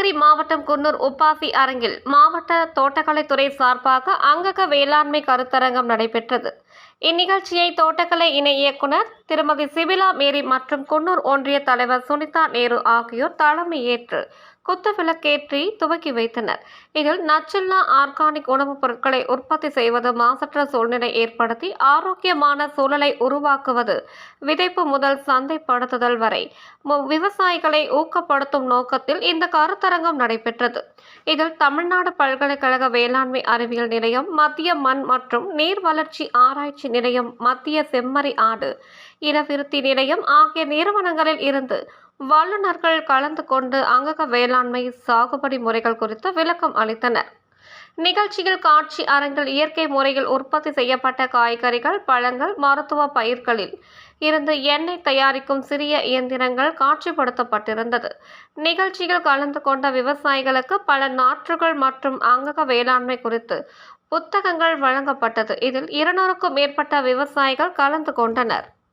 நீலகிரி மாவட்டம் குன்னூர் உப்பாசி அரங்கில் மாவட்ட தோட்டக்கலைத்துறை சார்பாக அங்கக வேளாண்மை கருத்தரங்கம் நடைபெற்றது. இந்நிகழ்ச்சியை தோட்டக்கலை இணை இயக்குனர் திருமதி சிபிலா மேரி மற்றும் குன்னூர் ஒன்றிய தலைவர் சுனிதா நேரு ஆகியோர் தலைமையேற்று குத்துவிளக்கேற்றி துவக்கி வைத்தனர். இதில் நச்சுல்லா ஆர்கானிக் உணவுப் பொருட்களை உற்பத்தி செய்வது மாசற்ற சூழ்நிலை ஏற்படுத்தி ஆரோக்கியமான சூழலை உருவாக்குவது விதைப்பு முதல் சந்தைப்படுத்துதல் வரை விவசாயிகளை ஊக்கப்படுத்தும் நோக்கத்தில் இந்த கருத்தரங்கம் நடைபெற்றது. இதில் தமிழ்நாடு பல்கலைக்கழக வேளாண்மை அறிவியல் நிலையம் மத்திய மண் மற்றும் நீர் வளர்ச்சி ஆராய்ச்சி நிலையம் மத்திய செம்மறி ஆடு இனவிருத்தி நிலையம் ஆகிய நிறுவனங்களில் இருந்து வல்லுநர்கள் கலந்து கொண்டு அங்கக வேளாண்மை சாகுபடி முறைகள் குறித்து விளக்கம் அளித்தனர். நிகழ்ச்சியில் காட்சி அரங்கில் இயற்கை முறையில் உற்பத்தி செய்யப்பட்ட காய்கறிகள் பழங்கள் மருத்துவ பயிர்களில் இருந்து எண்ணெய் தயாரிக்கும் சிறிய இயந்திரங்கள் காட்சிப்படுத்தப்பட்டிருந்தது. நிகழ்ச்சியில் கலந்து கொண்ட விவசாயிகளுக்கு பல நாற்றுகள் மற்றும் அங்கக வேளாண்மை குறித்து புத்தகங்கள் வழங்கப்பட்டது. இதில் இருநூறுக்கும் மேற்பட்ட விவசாயிகள் கலந்து கொண்டனர்.